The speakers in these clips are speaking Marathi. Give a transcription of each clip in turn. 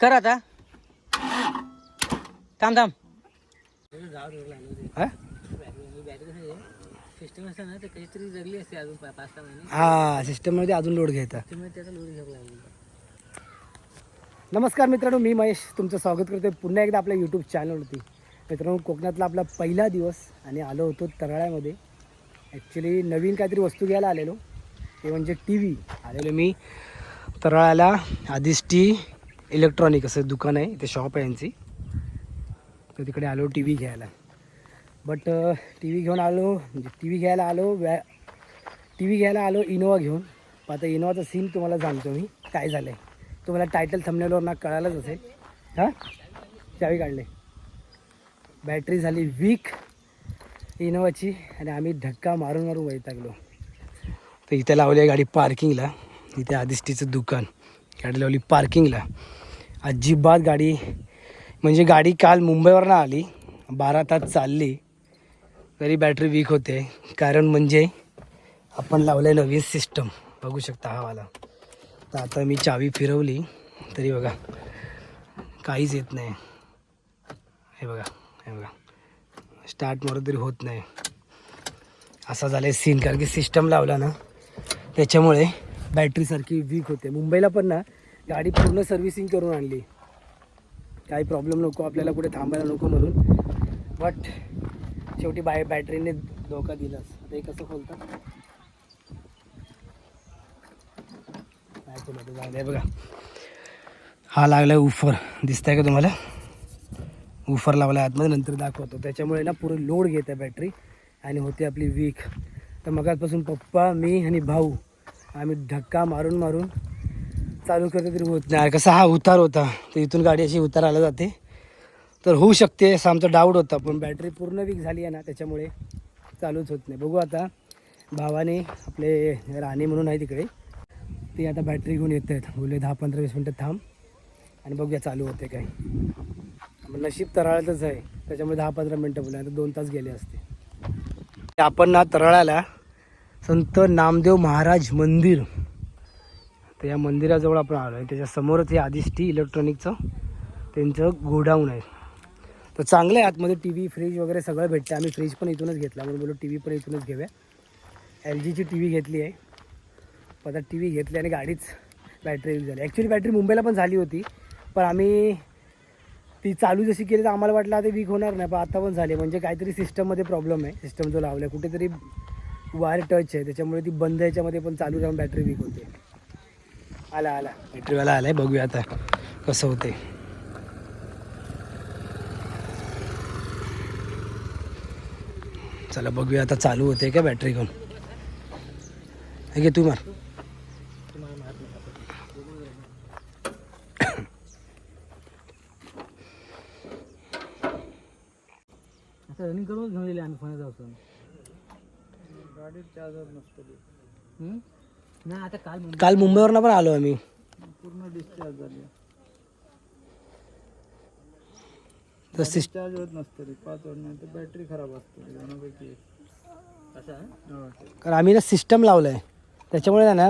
कर आता. थांब थांब. हा? सिस्टम असतं काहीतरी जगली असते अजून पा- पाच सहा महिने हा सिस्टममध्ये अजून लोड घ्यायचा. त्यामुळे त्याचा लोड घ्यावा नमस्कार मित्रांनो मी महेश. तुमचं स्वागत करतो पुन्हा एकदा आपल्या यूट्यूब चॅनलवरती मित्रांनो कोकणातला आपला पहिला दिवस आणि आलो होतो तराळ्यामध्ये. ॲक्च्युली नवीन काहीतरी वस्तू घ्यायला आलेलो. ते म्हणजे टी व्ही आलेलो मी तराळ्याला. आधीच टी इलेक्ट्रॉनिक असं दुकान आहे ते शॉप आहे यांची. तर तिकडे आलो टी व्ही घ्यायला. बट टी व्ही घेऊन आलो म्हणजे टी व्ही घ्यायला आलो व्या टी व्ही घ्यायला आलो इनोवा घेऊन. पण आता इनोवाचा सीन तुम्हाला सांगतो मी. काय झालं आहे तुम्हाला टायटल थंबनेलवर ना कळालंच असेल. हां? चावी काढले. बॅटरी झाली वीक इनोवाची आणि आम्ही धक्का मारून मारून वैतागलो. तर इथे लावली आहे गाडी पार्किंगला इथे आदिष्टीचं दुकान. गाडी लावली पार्किंगला अजिबात गाडी म्हणजे गाडी काल मुंबईवरनं आली. बारा तास चालली. तरी बॅटरी वीक होते. कारण म्हणजे आपण लावलं आहे नवीन सिस्टम बघू शकता हा वाला. तर आता मी चावी फिरवली. तरी बघा काहीच येत नाही. हे बघा हे बघा. स्टार्ट मारून तरी होत नाही. असा झालं आहे सीन कारण की सिस्टम लावला ना त्याच्यामुळे बॅटरीसारखी वीक होते. मुंबईला पण ना गाडी पूर्ण सर्व्हिसिंग करून आणली. काही प्रॉब्लेम नको आपल्याला कुठे थांबायला नको म्हणून. बट शेवटी बाय बॅटरीने धोका दिलाच. आता हे कसं खोलतं काय बघा. हा लागला उफर दिसतंय का तुम्हाला? उफर लावला आहे आतमध्ये नंतर दाखवतो. त्याच्यामुळे ना पुरे लोड घेत आहे बॅटरी आणि होते आपली वीक तर मगाचपासून पप्पा मी आणि भाऊ आम्ही धक्का मारून मारून चालू करतो तरी होत नाही. कसा हा उतार होता. तर इथून गाडी अशी उतार आला जाते. तर होऊ शकते. असा आमचा डाऊट होता. पण बॅटरी पूर्ण वीक झाली आहे ना त्याच्यामुळे चालूच होत नाही. बघू आता भावाने आपले राणे म्हणून आहे तिकडे. ते आता बॅटरी घेऊन येत आहेत. बोलले दहा पंधरा वीस मिनटं थांब. आणि बघूया चालू होते काय. मग नशीब तरळातच आहे. त्याच्यामुळे दहा पंधरा मिनटं बोलले. आता दोन तास गेले असते. आपण ना तराळ्याला संत नामदेव महाराज मंदिर तर या मंदिराजवळ आपण आलो आहे. त्याच्यासमोरच हे आधीच इलेक्ट्रॉनिकचं त्यांचं गोडाऊन आहे. तर चांगलं आहे आतमध्ये टी व्ही फ्रीज वगैरे सगळं भेटतं आम्ही फ्रीज पण इथूनच घेतला. म्हणून बोलू टी व्ही पण इथूनच घेऊया. एल जीची टी व्ही घेतली आहे. पण आता टी व्ही घेतली आणि गाडीच बॅटरी यूज झाली. ॲक्च्युली बॅटरी मुंबईला पण झाली होती. पण आम्ही ती चालू जशी केली तर आम्हाला वाटलं आता वीक होणार नाही. पण आता पण झाली म्हणजे काहीतरी सिस्टममध्ये प्रॉब्लेम आहे. सिस्टम जो लावला आहे कुठेतरी वायर टच आहे. त्याच्यामुळे ती बंद याच्यामध्ये पण चालू राहून बॅटरी वीक होते. आला आला. बॅटरीवाला आला आहे बघूया आता कसं होते चला बघूया आता चालू होते का बॅटरी घेऊन. हे घे तू मार. आता रनिंग करूनच घेऊन गेले आम्ही फोन जाऊन. गाडीत चार्जर नसतो. नाही आता काल मुंबई काल मुंबईवरनं पण आलो आम्ही पूर्ण डिस्चार्ज झाली तर सिस्ट चार्ज होत नसतं रे पाच वाजण्यानंतर बॅटरी खराब असते दोनापैकी एक. असं आहे? हो. कारण आम्ही ना सिस्टम लावलं आहे त्याच्यामुळे ना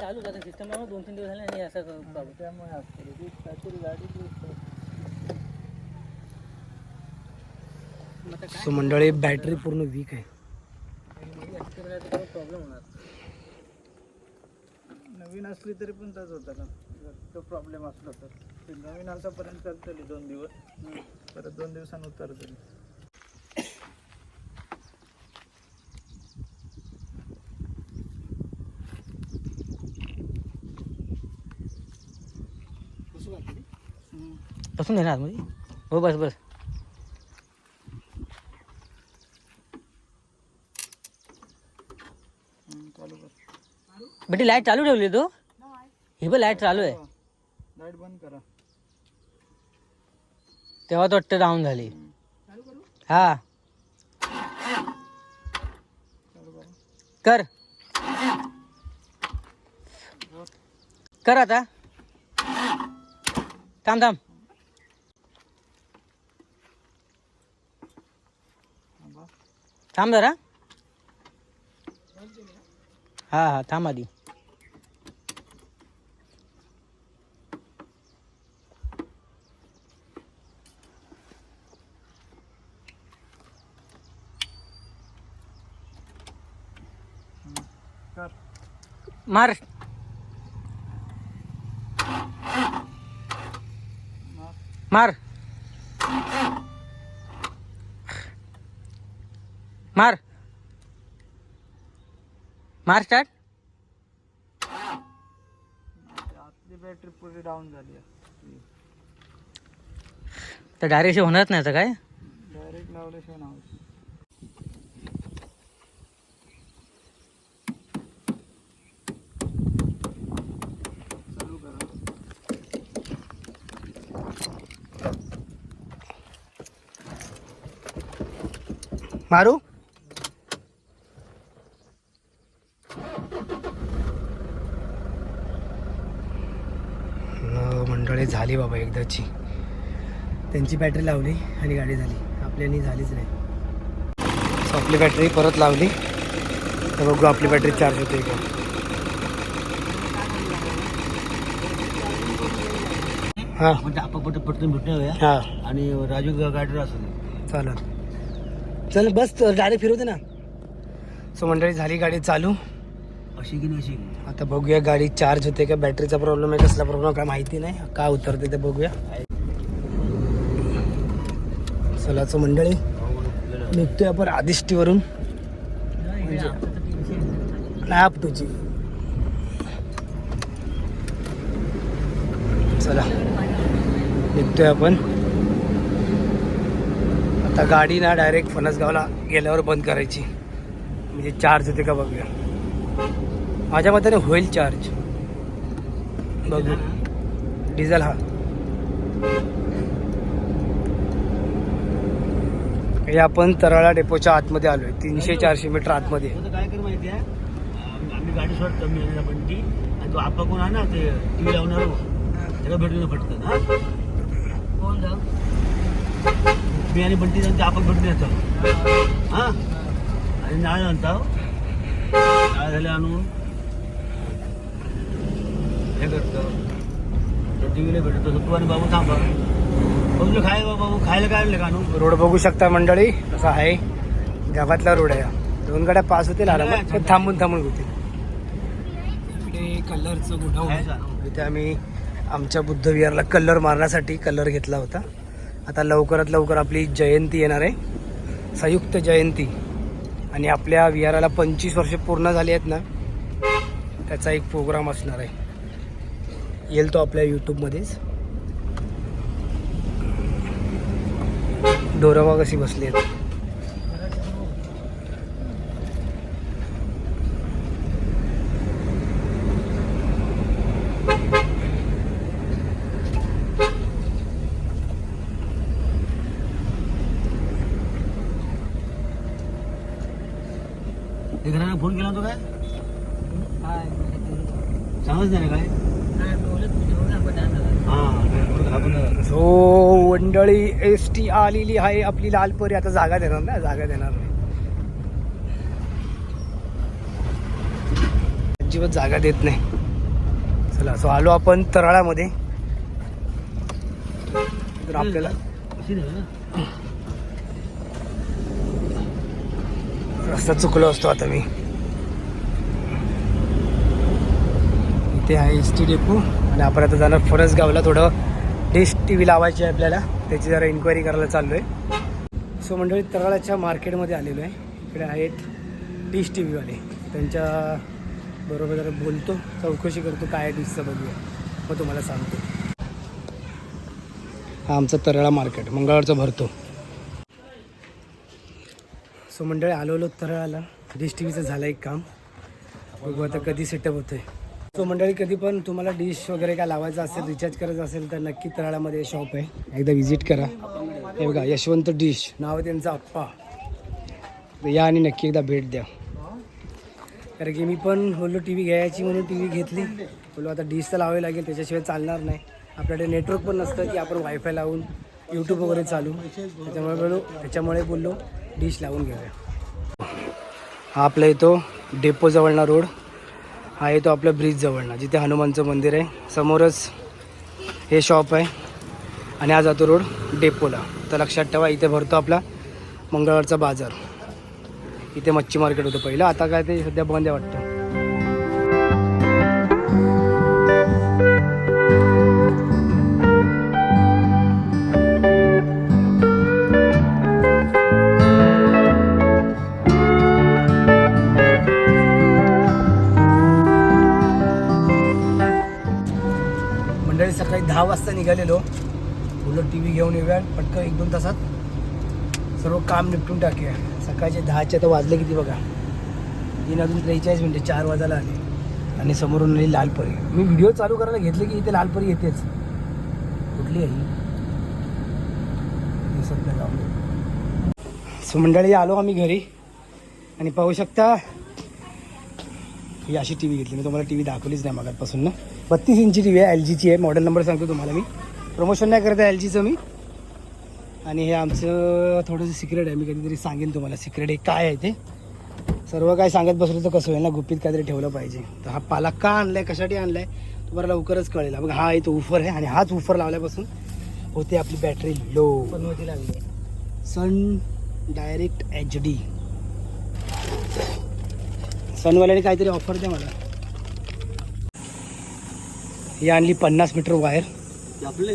चालू आता सिस्टम दोन तीन दिवस झाले आणि असं प्रॉब्लेम त्यामुळे असतं रे. ती काहीतरी गाडी सो मंडळी बॅटरी पूर्ण वीक आहे प्रॉब्लेम होणार नवीन असली तरी पण तसं होतं ना. जर तो प्रॉब्लेम असला तर. ते नवीन आतापर्यंत चालतं दोन दिवस. परत दोन दिवसांनी उतरतली बसून घे ना आतमध्ये. हो बस बस चालू कर बेटी लाइट चालू ठेवली तू? ही पण लाइट चालू आहे. लाइट बंद करा. तेव्हा तो वाटतं डाऊन झाली. हा. करा. कर. आता. थांब. थांबा. थांब जरा. हा हा थांब आधी. मार. मार. मार. मार स्टार्ट आतली बॅटरी पुरी डाऊन झाली तर डायरेक्ट होणारच नाही आता काय? डायरेक्ट लावल्याशिवाय नाव मारू न, मंडळी झाली बाबा एकदाची. त्यांची बॅटरी लावली आणि गाडी झाली. आपल्यानी झालीच नाही. So, आपली बॅटरी परत लावली. तर बघू आपली बॅटरी चार्ज होते का. हां. म्हणजे आपण पट पटकन भेटूया हां. आणि राजू गाडीवर असू चालेल. चल बस डायरेक्ट फिरवते ना. सो मंडळी झाली गाडी चालू. अशी की नाही अशी? आता बघूया गाडी चार्ज होते का बॅटरीचा प्रॉब्लेम आहे कसला प्रॉब्लेम काय माहिती नाही. का उतरते ते बघूया. चलाचं मंडळी निघतोय आपण आदिष्टीवरून. म्हणजे नाही आपटूची चला निघतोय आपण. आता गाडी ना डायरेक्ट फणसगावला गेल्यावर बंद करायची. म्हणजे चार्ज होते का बघूया. माझ्या मताने होईल चार्ज बघू. डिझेल हा. हे आपण तराळा डेपोच्या आतमध्ये आलोय. तीनशे चारशे मीटर आतमध्ये. आता काय कर माहिती आहे आम- आम्ही गाडी कमी आहे आणि तो आपा कोण आहे ना ते टी व्ही लावणार हो. त्याला भेटून पटकन हा. कोण जाऊ मी आणि बंटी जाऊन ते आपा भेटून येतो हा. आणि नाळ आणता नाळ झाले आणून. हे करतो. टी व्हीला भेटतो तू आणि बाबू थांबा. बाबूला खाय बाबू खायला काय आणलं रोड बघू शकता मंडळी असा आहे. गावातला रोड आहे. दोन गाड्या पास होतील आरामात. थांबून थांबून होतील. इकडे कलरचं आणू. इथे आम्ही आमच्या बुद्ध विहारला कलर मारण्यासाठी कलर घेतला होता. आता लवकरात लवकर आपली जयंती येणार आहे. संयुक्त जयंती. आणि आपल्या विहाराला पंचवीस वर्ष पूर्ण झाली आहेत ना त्याचा एक प्रोग्राम असणार आहे. येईल तो आपल्या यूट्यूबमध्येच डोराबा कशी बसली आहेत. ते फोन केला होता काय? नाही ना काय हा आपण सो मंडळी एस टी आलेली आहे आपली लालपरी आता जागा देणार ना जागा देणार नाही. अजिबात जागा देत नाही. चला सो आलो आपण तराळामध्ये. तर आपल्याला रस्ता चुकलो असतो आता मी. इथे आहे एस टी डेपो आणि आपण आता जाणार फरसगावला थोडं. डिश टी व्ही लावायची आहे आपल्याला. त्याची जरा इन्क्वायरी करायला चाललो आहे सो मंडळी तरळाच्या मार्केटमध्ये आलेलो आहे. इकडे आहेत डिश टी व्हीवाले त्यांच्या बरोबर जरा बोलतो चौकशी करतो काय आहे डिशचं बघूया. मग तुम्हाला सांगतो. हा आमचा तरळा मार्केट मंगळवारचा भरतो. सो मंडळी आलो आलो डिश टी व्हीचं झालं एक काम. बघू आता कधी सेटअप होतं आहे सो मंडळी कधी पण तुम्हाला डिश वगैरे काय लावायचं असेल रिचार्ज करायचं असेल तर नक्की तराळामध्ये शॉप आहे. एकदा व्हिजिट करा. हे बघा यशवंत डिश नाव आहे त्यांचं अप्पा या आणि नक्की एकदा भेट द्या. कारण की मी पण बोललो टी व्ही घ्यायची म्हणून टी व्ही घेतली. बोललो आता डिश तर लावावी लागेल त्याच्याशिवाय चालणार नाही. आपल्याकडे नेटवर्क पण नसतं की आपण वायफाय लावून यूट्यूब वगैरे चालू. त्याच्यामुळे बोललो त्याच्यामुळे बोललो डिश लावून घेऊया. हा आपला येतो डेपोजवळना रोड हा येतो आपल्या ब्रिजजवळना जिथे हनुमानचं मंदिर आहे. समोरच हे शॉप आहे. आणि हा जातो रोड डेपोला. तर लक्षात ठेवा इथे भरतो आपला मंगळवारचा बाजार. इथे मच्छी मार्केट होतं पहिलं. आता काय ते सध्या बंद आहे वाटतं. दहा वाजता निघालेलो. बोललो टी व्ही घेऊन येऊया. पटकन एक दोन तासात सर्व काम निपटून टाकूया. सकाळचे दहाचे तर वाजले किती बघा? तीन अजून त्रेचाळीस मिनटे चार वाजायला आले. आणि समोरून आली लालपरी. मी व्हिडिओ चालू करायला घेतले की इथे लालपरी येतेच. कुठली आहे दिसत नाही सो मंडळी आलो आम्ही घरी. आणि पाहू शकता ही अशी टी व्ही घेतली. मी तुम्हाला टी व्ही दाखवलीच नाही मगापासून ना. बत्तीस इंची टी व्ही आहे एल जीची आहे. मॉडेल नंबर सांगतो तुम्हाला मी. प्रमोशन नाही करत आहे एल जीचं मी. आणि हे आमचं थोडंसं सिक्रेट आहे. मी कधीतरी सांगेन तुम्हाला सिक्रेट हे काय आहे ते. सर्व काय सांगत बसलं तर कसं होईल ना गुपित काहीतरी ठेवलं पाहिजे. तर हा पाला का आणलाय? कशासाठी आणलाय? तुम्हाला लवकरच कळेल. मग हा आहे तो उफर आहे आणि हाच उफर लावल्यापासून होते आपली बॅटरी लो पण होती लागली. सन डायरेक्ट एच डी सनवाल्याने काहीतरी ऑफर द्या मला. ही आणली पन्नास मीटर वायर. आपलं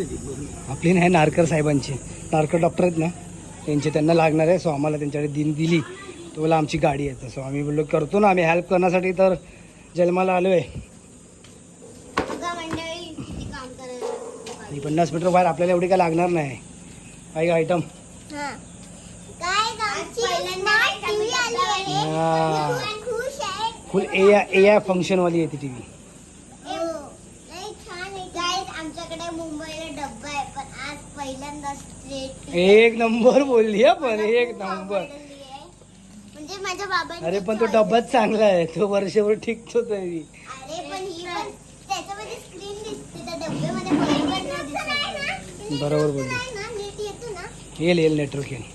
आपली नाही नारकर साहेबांची. नारकर डॉक्टर आहेत ना त्यांचे त्यांना लागणार आहे सो आम्हाला त्यांच्याकडे दिन दिली. तो बोला आमची गाडी आहे. सो आम्ही बोललो करतो ना आम्ही हेल्प करण्यासाठी तर जन्माला आलो आहे आणि पन्नास मीटर वायर आपल्याला एवढी काय लागणार नाही. काही आयटम फुल ए ए फंक्शनवाली आहे. ती टी व्ही आमच्याकडे मुंबईला डब्बा आहे पण आज पहिल्यांदाच straight एक नंबर बोलली हा पण एक नंबर. म्हणजे माझ्या बाबांनी अरे पण तो डब्बाच चांगला आहे तो वर्षभर टिकतो तरी. अरे पण ही पण त्याच्यामध्ये स्क्रीन दिसते त्या डब्यामध्ये बरोबर नाही दिसत. बरोबर बोलली. नाही ना? नीट येतो ना? येईल येईल नेटवर्क येईल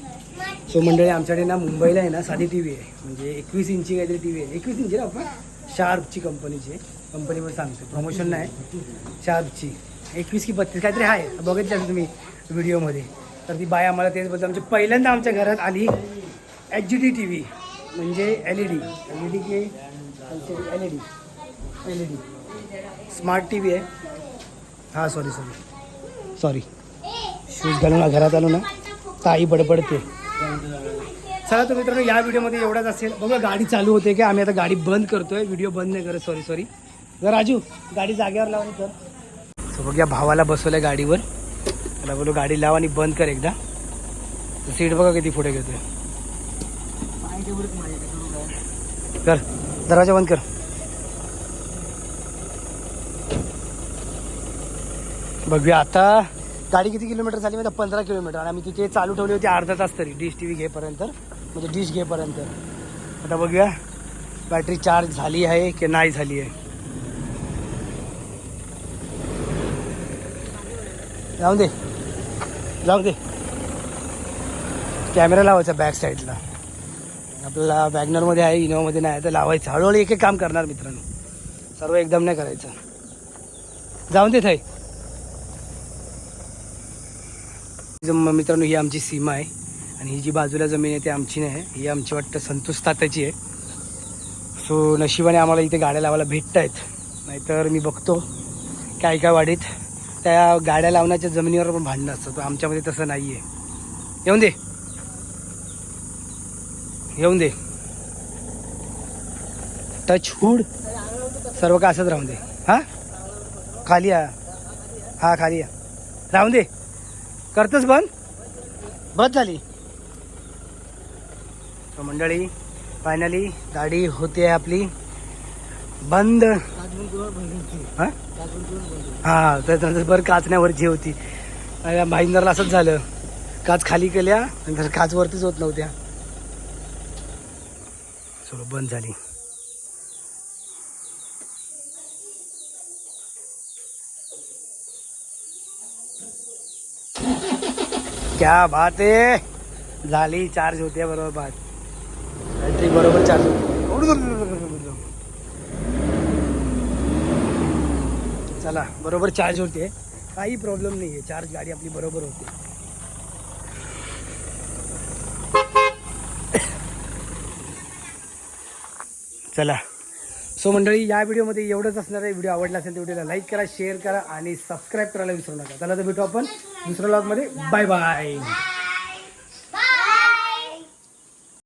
सो मंडळी आमच्याकडे ना मुंबईला आहे ना साधी टी व्ही आहे. म्हणजे एकवीस इंची काहीतरी टी व्ही आहे. एकवीस इंची ना आपण? शार्पची कंपनीची आहे कंपनीमध्ये सांगतो. प्रमोशन नाही. शार्पची. एकवीस की बत्तीस काहीतरी आहे. बघितलं तुम्ही व्हिडिओमध्ये. तर ती बाय आम्हाला तेच बोलतो आमच्या पहिल्यांदा आमच्या घरात आली H G D T V म्हणजे L E D. L E D के L E D. L E D. Smart T V आहे. हां सॉरी सॉरी सॉरी शूज घालून घरात आलो ना ताई बडबडते. चला तर मित्रांनो या व्हिडिओमध्ये एवढाच असेल. बघा गाडी चालू होते की आम्ही आता गाडी बंद करतोय. व्हिडिओ बंद नाही करत. सॉरी सॉरी जर राजू गाडी जागेवर लावून कर सो बघ या भावाला बसवलंय गाडीवर. त्याला बोलू गाडी लाव आणि बंद कर एकदा. सीट बघा किती पुढे घेतोय. कर दरवाजा बंद कर. बघूया आता. गाडी किती किलोमीटर झाली म्हणजे पंधरा किलोमीटर. आणि आम्ही तिथे चालू ठेवली होती अर्धा तास तरी डिश टी व्ही घेपर्यंत. म्हणजे डिश घेपर्यंत. आता बघूया. बॅटरी चार्ज झाली आहे की नाही झाली आहे? जाऊ दे. जाऊ दे. कॅमेरा लावायचा बॅक साईडला आपल्याला वॅगनरमध्ये आहे इनोवामध्ये नाही तर लावायचं. हळूहळू एक एक काम करणार मित्रांनो. सर्व एकदम नाही करायचं. जाऊन दे थाई मित्रांनो ही आमची सीमा आहे. आणि ही जी बाजूला जमीन आहे ती आमची नाही आहे. ही आमची वाटतं संतोष तात्याची आहे. सो नशिबाने आम्हाला इथे गाड्या लावायला भेटत आहेत नाहीतर मी बघतो. काय काय वाढीत. त्या गाड्या लावण्याच्या जमिनीवर पण भांडणं असतं. आमच्यामध्ये तसं नाही आहे येऊन दे. येऊन दे. टच हुड सर्व काय असंच राहून दे. हां? खाली या. हां खाली या. राहून दे. करतोच बंद? बस झाली. मंडळी फायनली गाडी होते आपली. बंद. हा? त्याच्यानंतर बरं काचण्यावरची होती. आणि भाईंदरला असंच झालं. काच खाली केल्या नंतर काच वरतीच होत नव्हत्या. सगळं बंद झाली. क्या बात आहे. झाली चार्ज होते बरोबर. बात बॅटरी बरोबर चार्ज होते चला बरोबर चार्ज होते. काही प्रॉब्लेम नाही आहे चार्ज गाडी आपली बरोबर होते. चला. सो मंडळी या व्हिडिओमध्ये एवढंच असणार आहे. व्हिडिओ आवडला असेल तर व्हिडिओला लाईक करा शेअर करा आणि सबस्क्राईब करायला विसरू नका. चला तर भेटू आपण दुसऱ्या ब्लॉगमध्ये बाय बाय